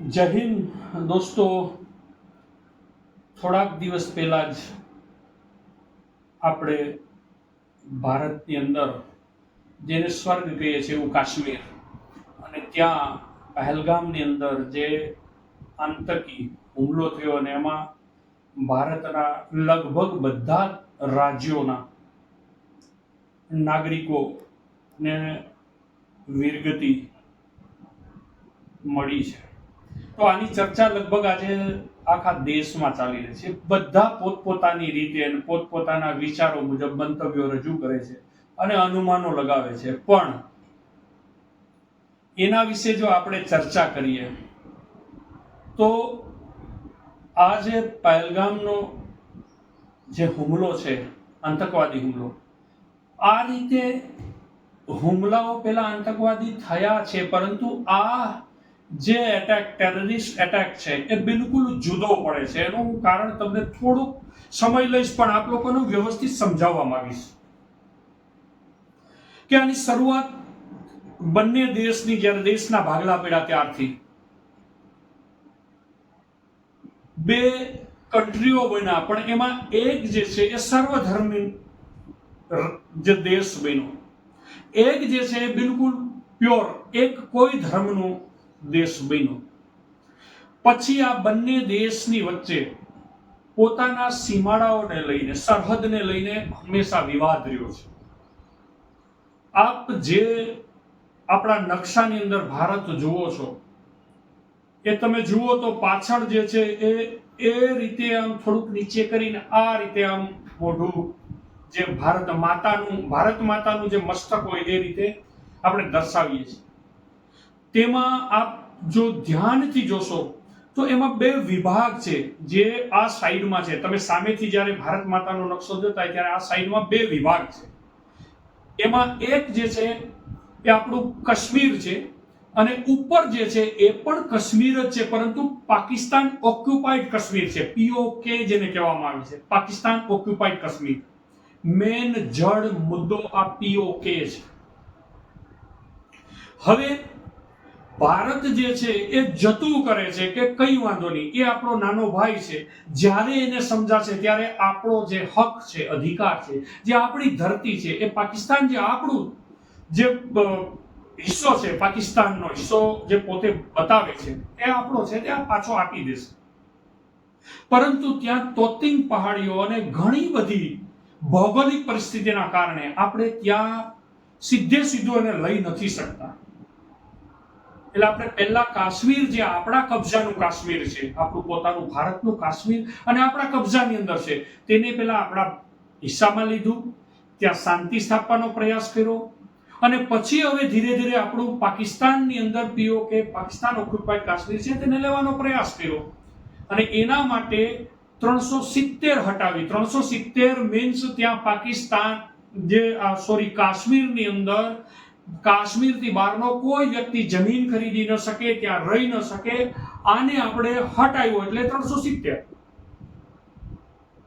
જય હિન્દ, દોસ્તો. થોડાક દિવસ પહેલાં જ આપણે ભારતની અંદર જેને સ્વર્ગ કહીએ છીએ એવું કાશ્મીર, અને ત્યાં પહેલગામની અંદર જે આતંકી હુમલો થયો અને એમાં ભારતના લગભગ બધા રાજ્યોના નાગરિકોને વીરગતિ મળી છે. તો આની ચર્ચા લગભગ આજે આખા દેશમાં ચાલી રહી છે. બધા પોતપોતાની રીતે અને પોતપોતાના વિચારો મુજબ મંતવ્યો રજૂ કરે છે અને અનુમાનો લગાવે છે. પણ એના વિશે જો આપણે ચર્ચા કરીએ, તો આ જે પહેલગામનો જે હુમલો છે, આતંકવાદી હુમલો, આ રીતે હુમલાઓ પેલા આતંકવાદી થયા છે, પરંતુ આ જે એટેક ટેરરિસ્ટ એટેક છે, એ બિલકુલ જુદો પડે છે. એનું હું કારણ તમને થોડુંક સમય લઈશ, પણ આપ લોકોને વ્યવસ્થિત સમજાવવા માંગીશ. કે આની શરૂઆત બંને દેશની, જ્યારે દેશના ભાગલા પડ્યા ત્યારથી. બે કન્ટ્રીઓ બન્યા, પણ એમાં એક જે છે, એ સર્વધર્મી જે દેશ બન્યો. એક જે છે, એ બિલકુલ પ્યોર એક કોઈ ધર્મનો દેશ બન્યો. પછી આ બંને દેશની વચ્ચે પોતાના સીમાડાઓને લઈને, સરહદને લઈને હંમેશા વિવાદ રહ્યો છે. આપ જે આપણા નકશાની અંદર ભારત જુઓ છો, એ તમે જુઓ તો પાછળ જે છે એ એ રીતે આમ થોડુંક નીચે કરીને આ રીતે આમ મોઢું જે ભારત માતાનું ભારત માતાનું જે મસ્તક હોય એ રીતે આપણે દર્શાવીએ છીએ. તેમાં આપ જો ધ્યાનથી જોશો, તો એમાં બે વિભાગ છે જે આ સાઈડમાં છે. તમે સામેથી જ્યારે ભારત માતાનો નકશો જોતા ત્યારે આ સાઈડમાં બે વિભાગ છે. એમાં એક જે છે એ આપણું કાશ્મીર છે અને ઉપર જે છે એ પણ કાશ્મીર જ છે, પરંતુ પાકિસ્તાન ઓક્યુપાઈડ કાશ્મીર છે. પીઓકે જેને કહેવામાં આવે છે. પાકિસ્તાન ઓક્યુપાઈડ કાશ્મીર. મેન જડ મુદ્દો આ પીઓકે છે. હવે ભારત જે છે એ જતું કરે છે કે કઈ વાંધો નહીં. એ આપણો નાનો ભાઈ છે. જ્યારે એને સમજાશે ત્યારે આપણો જે હક છે, અધિકાર છે, જે આપણી ધરતી છે, એ પાકિસ્તાન જે આપણું જે હિસ્સો છે, પાકિસ્તાનનો હિસ્સો જે પોતે બતાવે છે, એ આપણો છે, તે પાછો આપી દેશે. પરંતુ ત્યાં તોતિંગ પહાડીઓ અને ઘણી બધી ભૌગોલિક પરિસ્થિતિના કારણે આપણે ત્યાં સીધે સીધું એને લઈ નથી શકતા. એટલે આપણે પહેલા કાશ્મીર જે આપણા કબજાનું કાશ્મીર છે, આપણું પોતાનું ભારતનું કાશ્મીર અને આપણા કબજાની અંદર છે, તેને પહેલા આપણા હિસ્સામાં લીધું, ત્યાં શાંતિ સ્થાપવાનો પ્રયાસ કર્યો અને પછી હવે ધીરે ધીરે આપણું પાકિસ્તાનની અંદર પીઓ કે પાકિસ્તાન ઓક્યુપાઈડ કાશ્મીર છે તેને લેવાનો પ્રયાસ કર્યો. અને એના માટે ત્રણસો સિત્તેર હટાવી, ત્રણસો સિત્તેર મીન્સ ત્યાં પાકિસ્તાન જે સોરી કાશ્મીરની અંદર કાશ્મીરથી બહારનો કોઈ વ્યક્તિ જમીન ખરીદી ન શકે, ત્યાં રહી ન શકે, આને આપણે હટાવ્યો એટલે ત્રણસો સિત્તેર.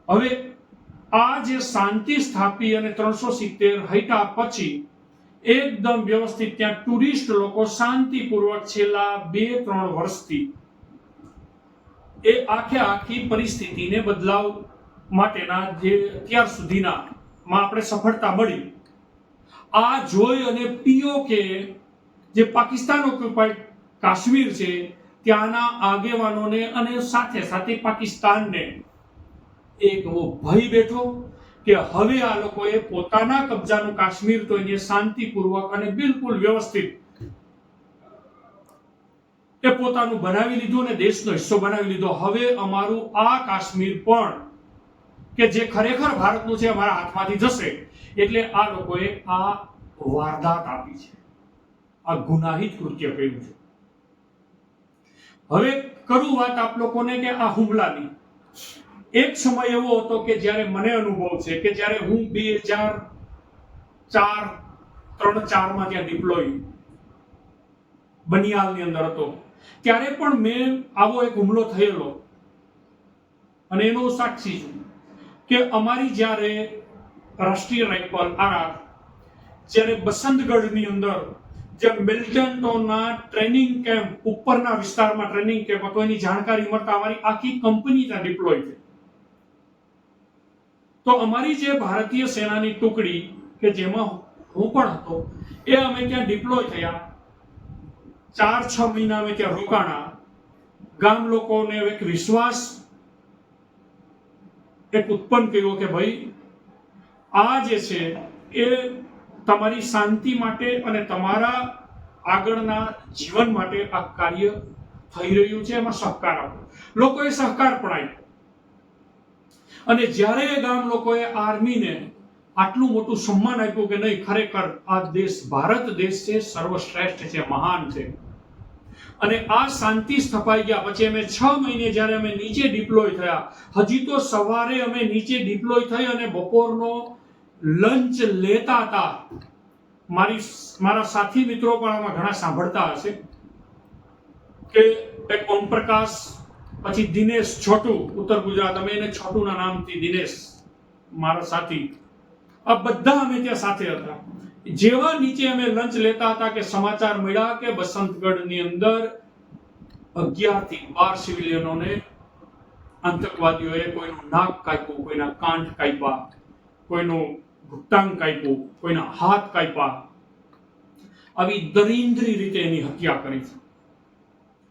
હવે આ જે શાંતિ સ્થાપી અને ત્રણસો સિત્તેર હટ્યા પછી એકદમ વ્યવસ્થિત ત્યાં ટુરિસ્ટ લોકો શાંતિપૂર્વક છેલ્લા બે ત્રણ વર્ષથી એ આખે આખી પરિસ્થિતિને બદલાવ માટેના જે અત્યાર સુધીના માં આપણે સફળતા મળી. આ જોઈ અને પીઓકે જે પાકિસ્તાન ઓક્યુપાઈડ કાશ્મીર છે, ત્યાંના આગેવાનોને અને સાથે સાથે પાકિસ્તાનને એક એવો ભય બેઠો કે હવે આ લોકોએ પોતાના કબજાનું કાશ્મીર તો એને શાંતિપૂર્વક અને બિલકુલ વ્યવસ્થિત એ પોતાનું બનાવી લીધું અને દેશનો હિસ્સો બનાવી લીધો. હવે અમારું આ કાશ્મીર પણ કે જે ખરેખર ભારતનું છે, અમારા હાથમાંથી જશે. એટલે આ લોકોએ આ વારદાત આપી છે. આ ગુનાહિત કૃત્ય કર્યું છે. હવે કરું વાત આપ લોકોને કે આ હુમલાની. એક સમય એવો હતો કે જ્યારે મને અનુભવ છે કે જ્યારે હું બે હજાર ચાર, ત્રણ, ચારમાં ત્યાં ડિપ્લોય બનિયાલની અંદર હતો. ત્યારે પણ મેં આવો એક હુમલો થયેલો. અને એનો સાક્ષી છું કે અમારી જ્યારે રાષ્ટ્રીય રાઇફલ આરઆર જ્યારે બસંતગઢની અંદર જે મિલિટન્ટોના ટ્રેનિંગ કેમ્પ, ઉપરના વિસ્તારમાં ટ્રેનિંગ કેમ્પ હતો, એની જાણકારી મળતા અમારી આખી કંપની ત્યાં ડિપ્લોય થઈ. તો અમારી જે ભારતીય સેનાની ટુકડી, કે જેમાં હું પણ હતો, એ અમે ત્યાં ડિપ્લોય થયા. ચાર છ મહિના અમે ત્યાં રોકાણા. ગામ લોકોને એક વિશ્વાસ એક ઉત્પન્ન કર્યો કે ભાઈ આ જે છે, એ તમારી શાંતિ માટે અને તમારા આગળના જીવન માટે આ કાર્ય થઈ રહ્યું છે, એમાં સહકાર આપો. લોકોએ સહકાર પણ આપ્યો અને જ્યારે એ ગામ લોકોએ આર્મીને આટલું મોટું સન્માન આપ્યું કે નહીં, ખરેખર આ દેશ ભારત દેશ છે, સર્વશ્રેષ્ઠ છે, મહાન છે. અને આ શાંતિ સ્થપાઈ ગયા પછી અમે છ મહિને જ્યારે અમે નીચે ડિપ્લોય થયા, હજી તો સવારે અમે નીચે ડિપ્લોય થઈ અને બપોરનો લંચ લેતા હતા. મારી મારા સાથી મિત્રો પણ આમાં ઘણા સાંભળતા હશે કે એક ઓમપ્રકાશ, પછી દિનેશ છોટુ, ઉત્તર ગુજરાત, અમે એને છોટુના નામથી દિનેશ, મારા સાથી. આ બધા અમે ત્યાં સાથે હતા. જેવા નીચે અમે લંચ લેતા હતા કે સમાચાર મળ્યા કે બસંતગઢની અંદર અગિયાર બાર સિવિલિયનોને આતંકવાદીઓએ કોઈનું નાક કાપ્યું, કોઈના કાંઠ કાપ્યા, કોઈનું ઘૂંટાંગ કાપ્યો કોઈના હાથ કાપ્યા. આવી દરિન્દ્રી રીતે એની હત્યા કરી છે.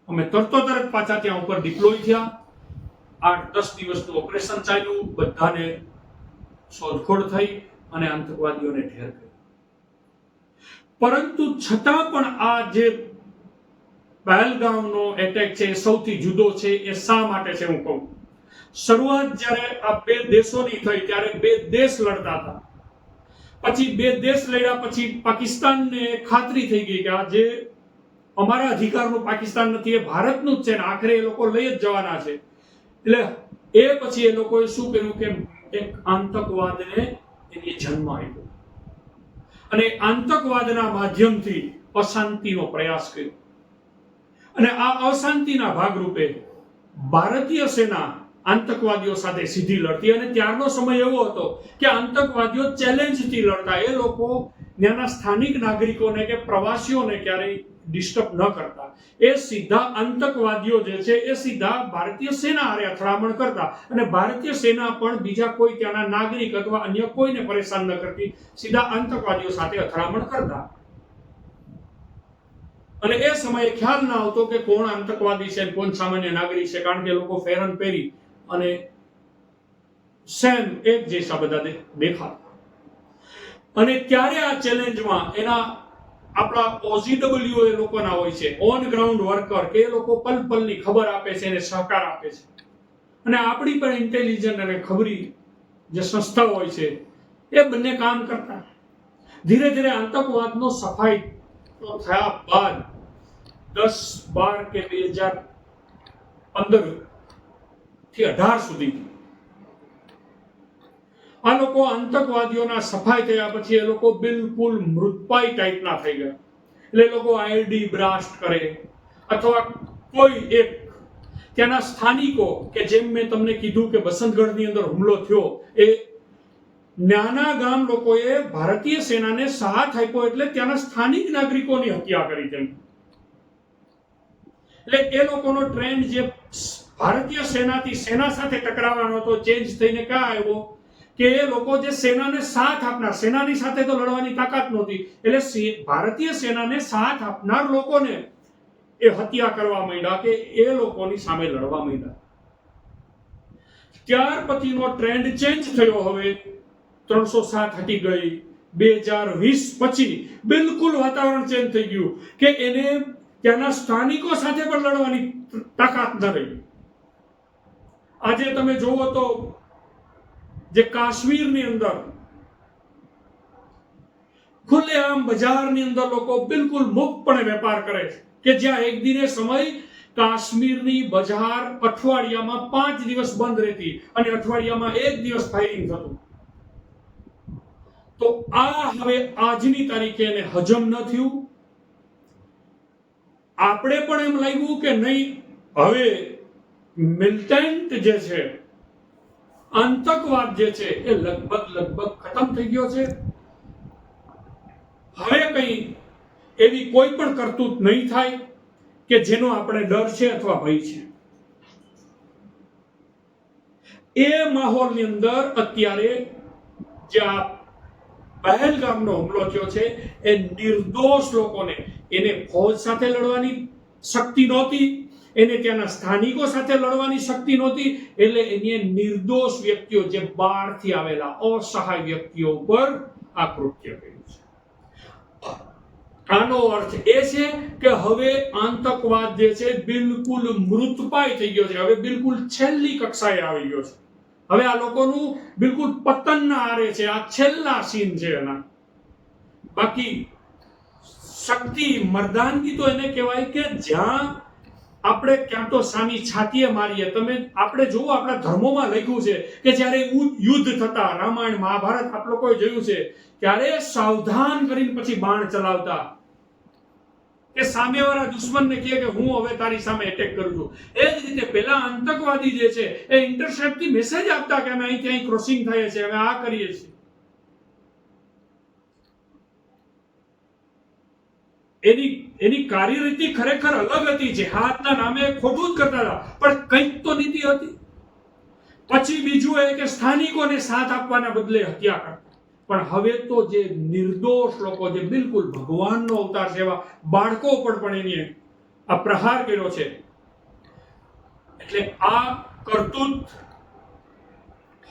અમે તરતો તરત પાછા ત્યાં ઉપર ડિપ્લોય થયા. આઠ, દસ દિવસનું ઓપરેશન ચાલ્યું. બધાને શોધખોળ થઈ અને આતંકવાદીઓને ઠેર કરી પરંતુ છતાં પણ આ જે પહેલગામનો એટેક છે એ સૌથી જુદો છે, એ શા માટે છે હું કહું? શરૂઆત જ્યારે આ બે દેશોની થઈ, ત્યારે બે દેશ લડતા હતા. પછી બે દેશ લડ્યા, પછી પાકિસ્તાનને ખાતરી થઈ ગઈ કે આ જે અમારા અધિકારનું પાકિસ્તાન નથી, એ ભારતનું જ છે ને આખરે એ લોકો લઈ જ જવાના છે. એટલે એ પછી એ લોકોએ શું કર્યું કે એક આતંકવાદને એને જન્મ આપ્યો. અને આતંકવાદના માધ્યમથી અશાંતિનો પ્રયાસ કર્યો. અને આ અશાંતિના ભાગરૂપે ભારતીય સેના આતંકવાદીઓ સાથે સીધી લડતી અને ત્યારનો સમય એવો હતો કે આતંકવાદીઓ ચેલેન્જથી લડતા. એ લોકો ત્યાંના સ્થાનિક નાગરિકોને કે પ્રવાસીઓને ક્યારેય ડિસ્ટર્બ ન કરતા. એ સીધા આતંકવાદીઓ જે છે, એ સીધા ભારતીય સેના હારે અથડામણ કરતા અને ભારતીય સેના પણ બીજા કોઈ ત્યાંના નાગરિક અથવા અન્ય કોઈને પરેશાન ન કરતી, સીધા આતંકવાદીઓ સાથે અથડામણ કરતા. અને એ સમયે ખ્યાલ ના આવતો કે કોણ આતંકવાદી છે કોણ સામાન્ય નાગરિક છે, કારણ કે લોકો ફેરન પહેરી અને સેમ એક જેસા બધા દેખાતા અને ત્યારે આ ચેલેન્જમાં એના આપણા ઓઝીડબલ્યુ એ લોકોના હોય છે ઓન ગ્રાઉન્ડ વર્કર કે એ લોકો પલ પલની ખબર આપે છે અને સહકાર આપે છે. અને આપણી પણ ઇન્ટેલિજન્ટ અને ખબરી જે સંસ્થા હોય છે, એ બંને કામ કરતા. ધીરે ધીરે આતંકવાદનો સફાઈ થયા બાદ દસ બાર કે બે હજાર પંદર થી અઢાર સુધી. આ લોકો આતંકવાદીઓના સફાઈ થયા પછી એ લોકો બિલકુલ મૃતપાય ટાઈપના થઈ ગયા. એટલે લોકો આઈડી બ્લાસ્ટ કરે. અથવા કોઈ એક ત્યાંના સ્થાનિકો કે જેમ મેં તમને કીધું કે બસંતગઢની અંદર હુમલો થયો, એ નાના ગામ લોકોએ ભારતીય સેનાને સાથ આપ્યો એટલે ત્યાંના સ્થાનિક નાગરિકોની હત્યા કરી તેમ. એટલે એ લોકોનો ટ્રેન્ડ જે ભારતીય સેનાથી સેના સાથે ટકરાવાનો હતો ચેન્જ થઈને ક્યાં આવ્યો? કે એ લોકો જે સેનાને સાથ આપનાર, સેનાની સાથે તો લડવાની તાકાત નહોતી. એટલે ભારતીય સેનાને સાથ આપનાર લોકોને એ હત્યા કરવા માંડ્યા કે એ લોકોની સામે લડવા માંડ્યા. ત્યાર પછીનો ટ્રેન્ડ ચેન્જ થયો હવે. ત્રણસો સાત હટી ગઈ. બે હજાર વીસ પછી બિલકુલ વાતાવરણ ચેન્જ થઈ ગયું કે એને ત્યાંના સ્થાનિકો સાથે પણ લડવાની તાકાત ન રહી. આજે તમે જોવો તો જે કાશ્મીરની અંદર, ખુલ્લેઆમ બજારની અંદર લોકો બિલકુલ મુક્તપણે વેપાર કરે છે કે જ્યાં એક દિને સમય કાશ્મીરની બજાર અઠવાડિયામાં પાંચ દિવસ બંધ રહેતી અને અઠવાડિયામાં એક દિવસ ફાયરિંગ થતું. તો આ હવે આજની તારીખે એને હજમ ન થયું. આપણે પણ એમ લાગ્યું કે નહીં, હવે મિલિટન્ટ જે છે, આતંકવાદ જે છે, એ લગભગ લગભગ ખતમ થઈ ગયો છે. હવે કઈ એવી કોઈ પણ કરતૂત નહીં થાય કે જેનો આપણે ડર છે અથવા ભય છે. એ માહોલની અંદર અત્યારે જે આ પહેલગામનો હુમલો થયો છે, એ નિર્દોષ લોકોને, એને ફોજ સાથે લડવાની શક્તિ નહોતી. એને ત્યાંના સ્થાનિકો સાથે લડવાની શક્તિ નહોતી, એટલે એને નિર્દોષ વ્યક્તિઓ જે બહારથી આવેલા અસહાય વ્યક્તિઓ પર આ કૃત્ય કર્યું છે. આનો અર્થ એ છે કે હવે આતંકવાદ જે છે બિલકુલ મૃતપાય થઈ ગયો છે. હવે બિલકુલ છેલ્લી કક્ષાએ આવી ગયો છે. હવે આ લોકોનું બિલકુલ પતન આરે છે. આ છેલ્લા સીન છે એના. બાકી શક્તિ, મર્દાનગી તો એને કહેવાય કે જ્યાં આપણે ક્યાં તો સામી છાતીએ મારીએ. તમે આપણે જુઓ, આપણા ધર્મોમાં લખ્યું છે કે જ્યારે યુદ્ધ થતા, રામાયણ, મહાભારત, આપ લોકોએ જોયું છે, ત્યારે સાવધાન કરીને પછી બાણ ચલાવતા. કે સામેવાળા દુશ્મનને કહે કે, હું હવે તારી સામે એટેક કરું છું. એ જ રીતે પેલા આતંકવાદી જે છે, એ ઇન્ટરસેપ્ટથી મેસેજ આપતા કે અમે અહીં ક્રોસિંગ થઈએ છીએ, અમે આ કરીએ છીએ. એની એની કાર્યરીતિ ખરેખર અલગ હતી. જેહાદના નામે ખોટું જ કરતા હતા. પણ કંઈક તો નીતિ હતી. પછી બીજું એ કે સ્થાનિકોને સાથ આપવાના બદલે હત્યા કરતા. પણ હવે તો જે નિર્દોષ લોકો જે બિલકુલ ભગવાનનો અવતાર છે એવા બાળકો પર પણ એની આ પ્રહાર કર્યો છે. એટલે આ કરતૂત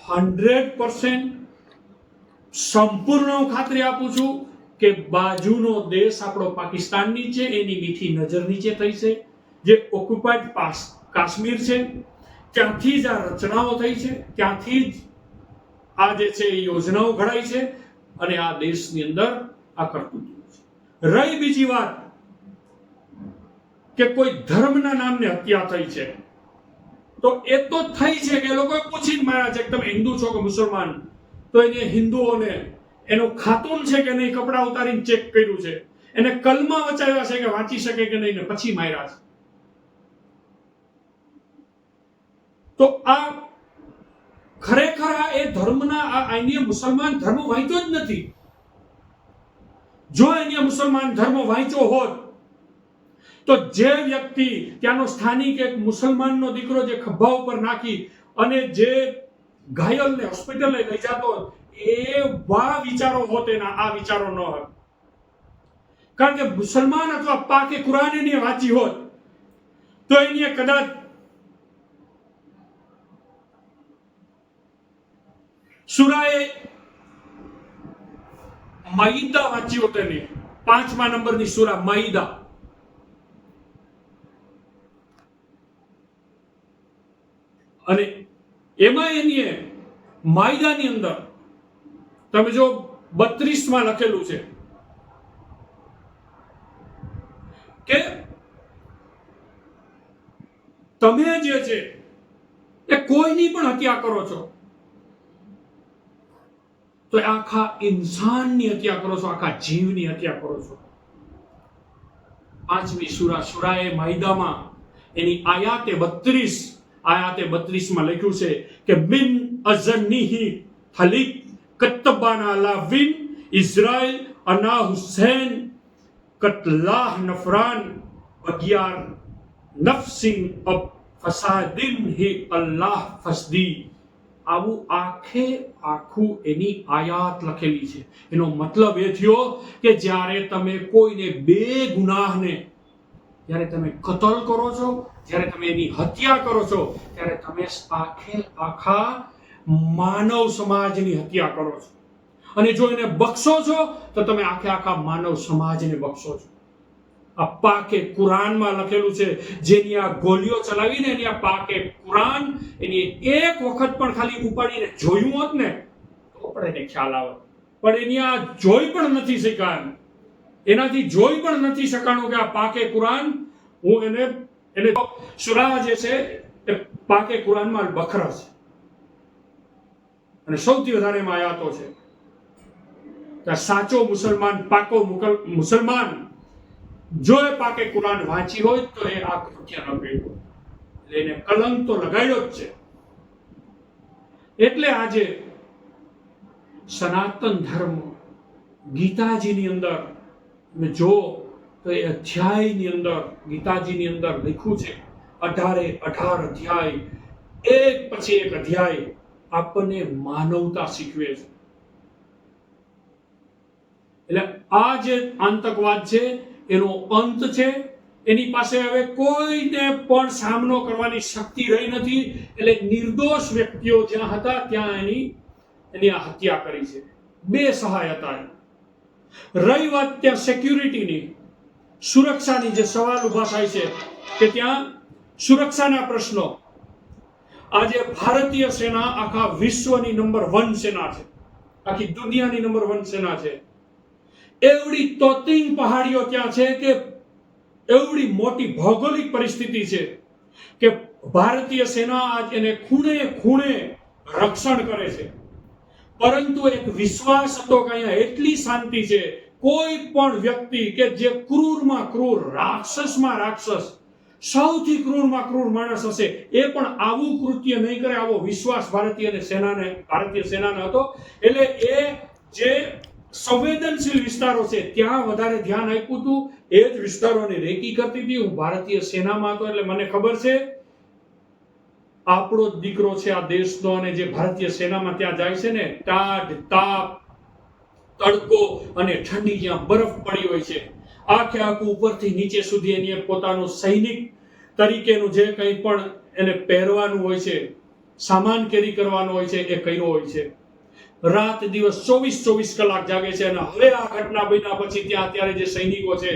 હંડ્રેડ પર્સેન્ટ સંપૂર્ણ હું ખાતરી આપું છું. કે બાજુનો દેશ આપણો પાકિસ્તાનની છે, એની મીઠી નજર નીચે થઈ છે, જે ઓક્યુપાઈડ પાસ કાશ્મીર છે, ત્યાંથી જ આ રચનાઓ થઈ છે, ત્યાંથી જ આ જે છે એ યોજનાઓ ઘડાઈ છે અને આ દેશની અંદર આ કરતું છે. રહી બીજી વાત કે કોઈ ધર્મના નામને હત્યા થઈ છે, તો એ તો થઈ છે કે લોકોએ પૂછીને માર્યા છે કે તમે હિન્દુ છો કે મુસલમાન, તો એને હિન્દુઓને એનું ખાતુન છે કે નહીં, કપડા ઉતારીને ચેક કર્યું છે. એને કલમાં વચાવ્યા છે કે વાંચી શકે કે નહીં ને પછી માર્યા છે. તો આ ખરેખર આ એ ધર્મના, આ આઈનીય મુસલમાન ધર્મ વાંચ્યો જ નથી. જો આઈનીય મુસલમાન ધર્મ વાંચ્યો હોત, તો જે વ્યક્તિ ત્યાંનો સ્થાનિક એક મુસલમાનનો દીકરો જે ખભા ઉપર નાખી અને જે ઘાયલને હોસ્પિટલે લઈ જતો એવા વિચારો હોત એના આ વિચારો ન હોત કારણ કે મુસલમાન અથવા પાકે કુરાન એની વાંચી હોત, તો એની કદાચ સુરાએ માઈદા વાંચી હોત એને પાંચમા નંબરની સુરા માઈદા અને એમાં એની માયદાની અંદર તમે જો બત્રીસમાં લખેલું છે કે તમે જે છે એ કોઈની પણ હત્યા કરો છો, તો આખા ઇન્સાનની હત્યા કરો છો, આખા જીવની હત્યા કરો છો. પાંચમી સુરા, સુરાએ માયદામાં એની આયાતે બત્રીસ, આયાતે બત્રીસમાં લખ્યું છે કે બિન અઝનિહી થલિક કત્તબાના લાવિન ઇઝરાયલ અના હુસૈન કતલાહ નફરાન બગિયાર નફસિંગ ફસાદિન હે અલ્લાહ ફસદી આવું આખે આખું એની આયાત લખેલી છે. એનો મતલબ એ થયો કે જ્યારે તમે કોઈને બે ગુનાહને, જ્યારે તમે કતલ કરો છો, જ્યારે તમે એની હત્યા કરો છો, ત્યારે તમે આખે આખા માનવ સમાજની હત્યા કરો છો. અને જો એને બક્ષો છો, તો તમે આખે આખા માનવ સમાજને બક્ષો છો. આ પાકે કુરાનમાં લખેલું છે, જેની આ ગોલીઓ ચલાવીને એની આ પાકે કુરાન એની એક વખત પણ ખાલી ઉપાડીને જોયું હોત ને, તો પણ એને ખ્યાલ આવે. પણ એની આ જોઈ પણ નથી શકાયું એનાથી જોઈ પણ નથી શકાણું કે આ પાકે કુરાન, હું એને એને સુરા જે છે, એ પાકે કુરાનમાં બખરા છે. અને સૌથી વધારે એમાં આયાતો છે. કે સાચો મુસલમાન, પાકો મુસલમાન, જો એ પાકે કુરાન વાંચી હોય તો એ આ કૃત્ય ન એટલે એને કલંક તો લગાડ્યો જ છે. એટલે આજે સનાતન ધર્મ ગીતાજીની અંદર, તમે જો તો એ અધ્યાયની અંદર, ગીતાજીની અંદર લખ્યું છે, અઢારે અઢાર અધ્યાય, એક પછી એક અધ્યાય આપણને માનવતા શીખવે છે. એટલે આ જે આતંકવાદ છે, એનો અંત છે. એની પાસે હવે કોઈને પણ સામનો કરવાની શક્તિ રહી નથી. એટલે નિર્દોષ વ્યક્તિઓ જ્યાં હતા, ત્યાં એની એની હત્યા કરી છે. બે સહાય હતા. રહી વાત ત્યાં સિક્યુરિટીની સુરક્ષાની જે સવાલ ઊભા થાય છે, કે ત્યાં સુરક્ષાના પ્રશ્નો. આજે ભારતીય સેના આખા વિશ્વની નંબર વન સેના છે. આખી દુનિયાની નંબર વન સેના છે. એવડી તોતિંગ પહાડીઓ ત્યાં છે કે એવડી મોટી ભૌગોલિક પરિસ્થિતિ છે કે ભારતીય સેના આજ એને ખૂણે ખૂણે રક્ષણ કરે છે. પરંતુ એક વિશ્વાસ હતો કે અહીંયા એટલી શાંતિ છે, કોઈ પણ વ્યક્તિ કે જે ક્રૂરમાં ક્રૂર રાક્ષસમાં રાક્ષસ સૌથી ક્રૂરમાં ક્રૂર માણસ હશે. એ પણ આવું કૃત્ય નહીં કરે, આવો વિશ્વાસ ભારતીય સેનાને ભારતીય સેનાને હતો. એટલે એ જે સંવેદનશીલ વિસ્તારો છે, ત્યાં વધારે ધ્યાન આપ્યું હતું. એ જ વિસ્તારોની રેકી કરતી હતી. હું ભારતીય સેનામાં હતો, એટલે મને ખબર છે, આપણો જ દીકરો છે આ દેશનો અને જે ભારતીય સેનામાં ત્યાં જાય છે ને ટાઢ તાપ, તડકો અને ઠંડી જ્યાં બરફ પડી હોય છે આખે આખું ઉપરથી નીચે સુધી એની પોતાનું સૈનિક તરીકેનું જે કંઈ પણ એને પહેરવાનું હોય છે, સામાન કેરી કરવાનો હોય છે, એ કર્યો હોય છે. રાત દિવસ ચોવીસ ચોવીસ કલાક જાગે છે અને હવે આ ઘટના બન્યા પછી ત્યાં અત્યારે જે સૈનિકો છે,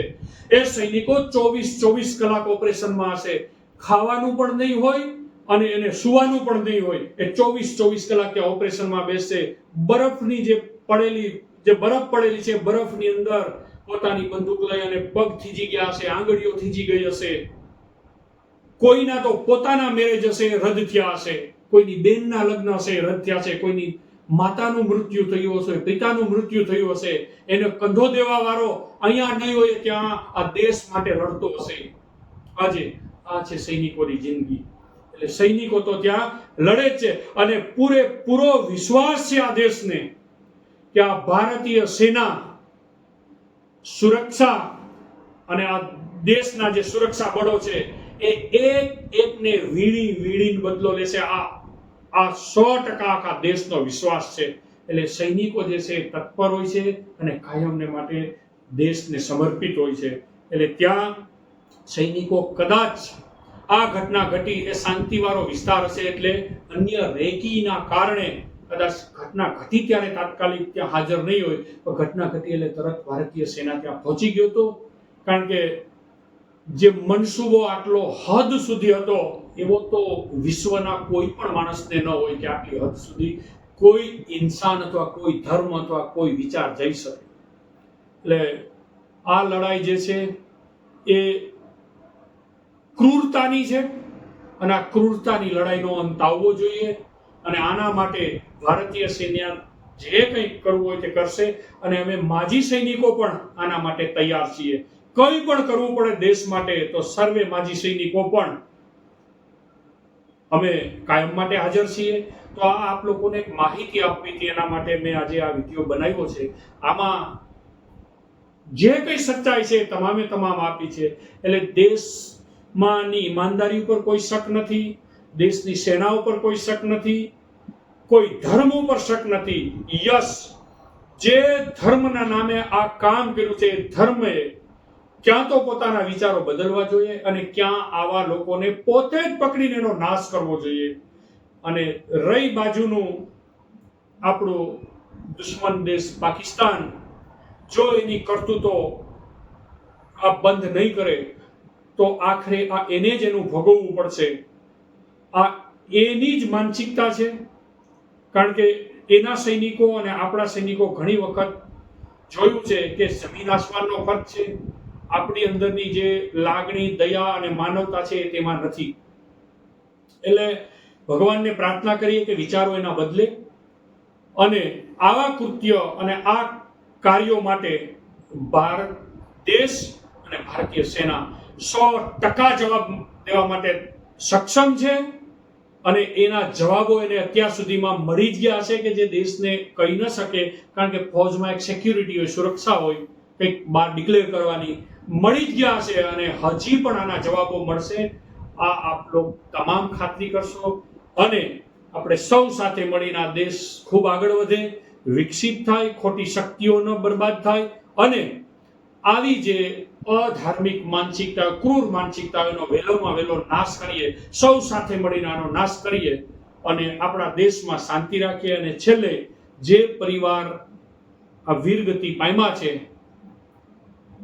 એ સૈનિકો ચોવીસ ચોવીસ કલાક ઓપરેશનમાં હશે. ખાવાનું પણ નહીં હોય અને એને સુવાનું પણ નહીં હોય. એ ચોવીસ ચોવીસ કલાક ત્યાં ઓપરેશનમાં બેસશે. બરફની જે પડેલી, જે બરફ પડેલી છે, બરફની અંદર પોતાની બંદૂક લઈ અને પગ થીજી ગયા હશે, આંગળીઓ થીજી ગઈ હશે. કોઈના તો પોતાના મેરેજ હશે, રદ થયા હશે. કોઈની બેનના લગ્ન હશે, રદ થયા છે કોઈની માતાનું મૃત્યુ થયું હશે, પિતાનું મૃત્યુ થયું હશે. એને કંધો દેવા વાળો અહીંયા નહીં હોય ત્યાં આ દેશ માટે લડતો હશે. આજે આ છે સૈનિકોની જિંદગી. એટલે સૈનિકો તો ત્યાં લડે જ છે. અને પૂરેપૂરો વિશ્વાસ છે આ દેશને કે આ ભારતીય સેના સુરક્ષા અને આ દેશના જે સુરક્ષા બળો છે, એ એક એકને વીણી વીણીને બદલો લેશે. આ આ સો ટકા આખા દેશનો વિશ્વાસ છે. એટલે સૈનિકો જે છે એ તત્પર હોય છે અને કાયમને માટે દેશને સમર્પિત હોય છે. એટલે ત્યાં સૈનિકો કદાચ આ ઘટના ઘટી એ શાંતિવાળો વિસ્તાર હશે એટલે અન્ય રેકીના કારણે કદાચ ઘટના ઘટી ત્યારે તાત્કાલિક ત્યાં હાજર નહીં હોય, તો ઘટના ઘટી એટલે તરત ભારતીય સેના ત્યાં પહોંચી ગયો હતો. કારણ કે જે મનસૂબો આટલો હદ સુધી હતો, એવો તો વિશ્વના કોઈ પણ માણસને ન હોય કે આટલી હદ સુધી કોઈ ઇન્સાન અથવા કોઈ ધર્મ અથવા કોઈ વિચાર જઈ શકે. એટલે આ લડાઈ જે છે, એ ક્રૂરતાની છે અને આ ક્રૂરતાની લડાઈનો અંત આવવો જોઈએ. અને આના માટે ભારતીય સૈન્ય જે કંઈ કરવું હોય તે કરશે અને અમે માજી સૈનિકો પણ આના માટે તૈયાર છીએ. કંઈ પણ કરવું પડે દેશ માટે, તો સર્વે માજી સૈનિકો પણ અમે કાયમ માટે હાજર છીએ. તો આ આપ લોકોને એક માહિતી આપવી હતી, એના માટે મેં આજે આ વીડિયો બનાવ્યો છે. આમાં જે કંઈ સચ્ચાઈ છે તમામે તમામ આપી છે. એટલે દેશમાંની ઈમાનદારી ઉપર કોઈ શક નથી, દેશની સેના ઉપર કોઈ શક નથી કોઈ ધર્મ ઉપર શક નથી. યશ, જે ધર્મના નામે આ કામ કર્યું છે એ ધર્મે ક્યાં તો પોતાના વિચારો બદલવા જોઈએ અને ક્યાં આવા લોકોને પોતે જ પકડીને એનો નાશ કરવો જોઈએ. અને રહી બાજુનું આપણું દુશ્મન દેશ પાકિસ્તાન, જો એની કરતૂતો આ બંધ નહીં કરે, તો આખરે આ એને જ એનું ભોગવવું પડશે. આ એની જ માનસિકતા છે કારણ કે એના સૈનિકો અને આપણા સૈનિકો ઘણી વખત જોયું છે કે જમીન આસમાનનો ફરક છે. આપણી અંદરની જે લાગણી, દયા અને માનવતા છે તેમાં નથી. એટલે ભગવાનને પ્રાર્થના કરીએ કે વિચારો એના બદલે અને આવા કૃત્ય અને આ કાર્યો માટે ભારત દેશ અને ભારતીય સેના સો ટકા જવાબ દેવા માટે સક્ષમ છે. અને એના જવાબો એને અત્યાર સુધીમાં મળી જ ગયા છે કે જે દેશને કહી ન શકે, કારણ કે ફૌજમાં એક સિક્યુરિટી હોય, સુરક્ષા હોય, કંઈક બહાર ડિક્લેર કરવાની મળી જ ગયા છે અને હજી પણ આના જવાબો મળશે. આ આપ લોકો તમામ ખાતરી કરશો અને આપણે સૌ સાથે મળીને આ દેશ ખૂબ આગળ વધે, વિકસિત થાય, ખોટી શક્તિઓ ન બરબાદ થાય અને આવી જે અધાર્મિક માનસિકતા, ક્રૂર માનસિકતાઓનો વહેલોમાં વહેલો નાશ કરીએ, સૌ સાથે મળીને આનો નાશ કરીએ અને આપણા દેશમાં શાંતિ રાખીએ અને છેલ્લે જે પરિવાર આ વીરગતિ પામ્યા છે,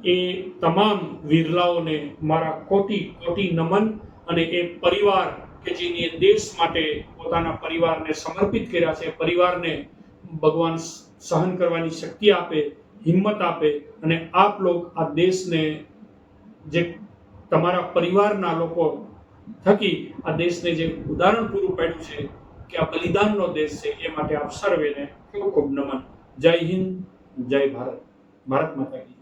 એ તમામ વીરલાઓને મારા કોટી કોટી નમન અને એ પરિવાર કે જેની દેશ માટે પોતાના પરિવારને સમર્પિત કર્યા છે, પરિવારને ભગવાન સહન કરવાની શક્તિ આપે હિંમત આપે અને આપ લોક આ દેશને જે તમારા પરિવારના લોકો થકી આ દેશને જે ઉદાહરણ પૂરું પાડ્યું છે કે આ બલિદાનનો દેશ છે, એ માટે આપ સર્વેને ખૂબ ખૂબ નમન જય હિન્દ, જય ભારત ભારત માતા કી.